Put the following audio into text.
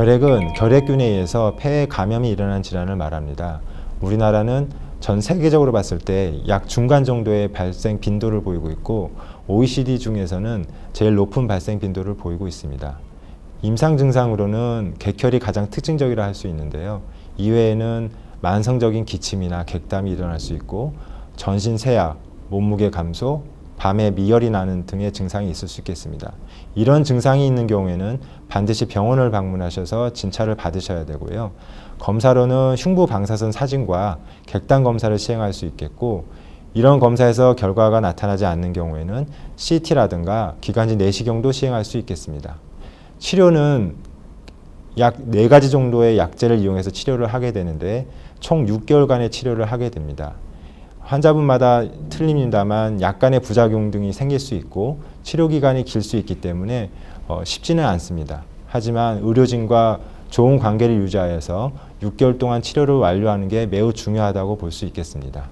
결핵은 결핵균에 의해서 폐에 감염이 일어난 질환을 말합니다. 우리나라는 전 세계적으로 봤을 때 약 중간 정도의 발생 빈도를 보이고 있고 OECD 중에서는 제일 높은 발생 빈도를 보이고 있습니다. 임상 증상으로는 객혈이 가장 특징적이라 할 수 있는데요. 이외에는 만성적인 기침이나 객담이 일어날 수 있고 전신 세약, 몸무게 감소, 밤에 미열이 나는 등의 증상이 있을 수 있겠습니다. 이런 증상이 있는 경우에는 반드시 병원을 방문하셔서 진찰을 받으셔야 되고요. 검사로는 흉부 방사선 사진과 객단 검사를 시행할 수 있겠고 이런 검사에서 결과가 나타나지 않는 경우에는 CT라든가 기관지 내시경도 시행할 수 있겠습니다. 치료는 약네 가지 정도의 약제를 이용해서 치료를 하게 되는데 총 6개월간의 치료를 하게 됩니다. 환자분마다 틀립니다만 약간의 부작용 등이 생길 수 있고 치료 기간이 길 수 있기 때문에 어, 쉽지는 않습니다. 하지만 의료진과 좋은 관계를 유지하여서 6개월 동안 치료를 완료하는 게 매우 중요하다고 볼 수 있겠습니다.